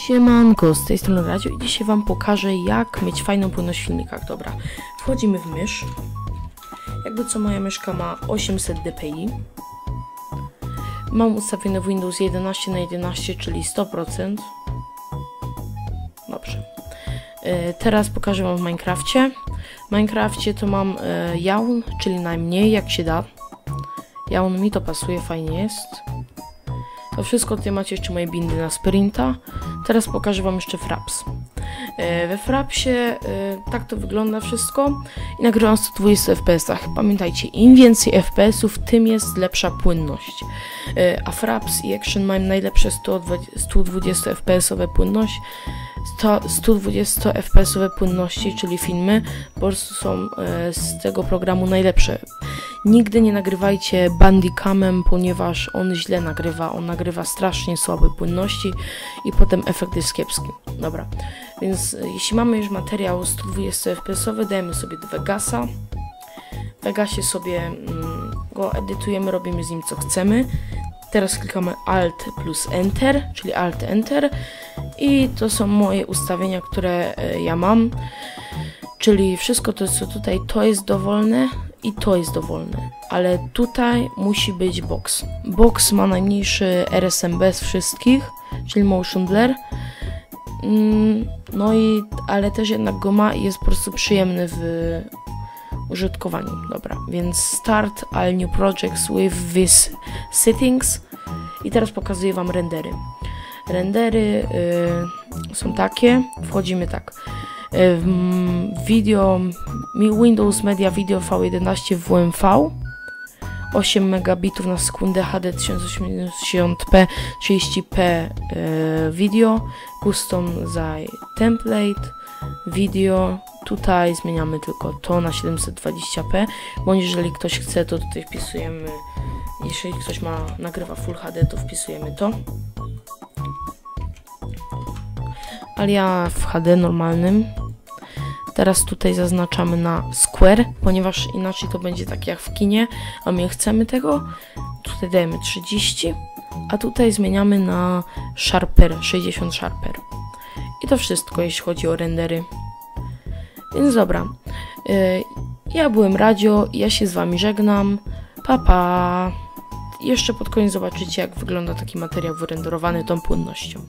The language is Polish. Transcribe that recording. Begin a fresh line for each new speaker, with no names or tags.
Siemanko, z tej strony Radio i dzisiaj Wam pokażę jak mieć fajną płynność w filmikach. Dobra, wchodzimy w mysz. Jakby co moja myszka ma 800 dpi. Mam ustawione Windows 11 na 11, czyli 100%. Dobrze. E, teraz pokażę Wam w Minecrafcie. W Minecrafcie to mam e, jaun, czyli najmniej jak się da. Jaun mi to pasuje, fajnie jest. To wszystko tutaj macie jeszcze moje bindy na sprinta. Teraz pokażę Wam jeszcze Fraps. E, we Frapsie e, tak to wygląda wszystko i nagrywam 120 fps. Pamiętajcie, im więcej fps-ów, tym jest lepsza płynność. E, a Fraps i Action mają najlepsze 120 fps-owe płynność. 120 fps-owe płynności, czyli filmy, po prostu są z tego programu najlepsze. Nigdy nie nagrywajcie Bandicamem, ponieważ on źle nagrywa, on nagrywa strasznie słabej płynności i potem efekt jest kiepski. Dobra, więc e, jeśli mamy już materiał 120 fps, dajemy sobie do Vegasa. W Vegasie sobie mm, go edytujemy, robimy z nim co chcemy. Teraz klikamy Alt plus Enter, czyli Alt Enter i to są moje ustawienia, które e, ja mam. Czyli wszystko to, co tutaj, to jest dowolne i to jest dowolne. Ale tutaj musi być box. Box ma najmniejszy RSMB z wszystkich, czyli motion blur. Mm, no i, ale też jednak go ma i jest po prostu przyjemny w użytkowaniu. Dobra, więc start all new projects with these settings. I teraz pokazuję Wam rendery. Rendery y, są takie, wchodzimy tak video Windows Media Video V11 WMV 8 megabitów na sekundę HD 1080p 30p e, video custom za template video tutaj zmieniamy tylko to na 720p bądź jeżeli ktoś chce to tutaj wpisujemy jeżeli ktoś ma nagrywa Full HD to wpisujemy to. Ale ja w HD normalnym Teraz tutaj zaznaczamy na square, ponieważ inaczej to będzie tak jak w kinie, a my chcemy tego. Tutaj dajemy 30, a tutaj zmieniamy na sharper, 60 sharper. I to wszystko, jeśli chodzi o rendery. Więc dobra. Y, ja byłem Radio, ja się z Wami żegnam. Papa. Pa. Jeszcze pod koniec zobaczycie, jak wygląda taki materiał wyrenderowany tą płynnością.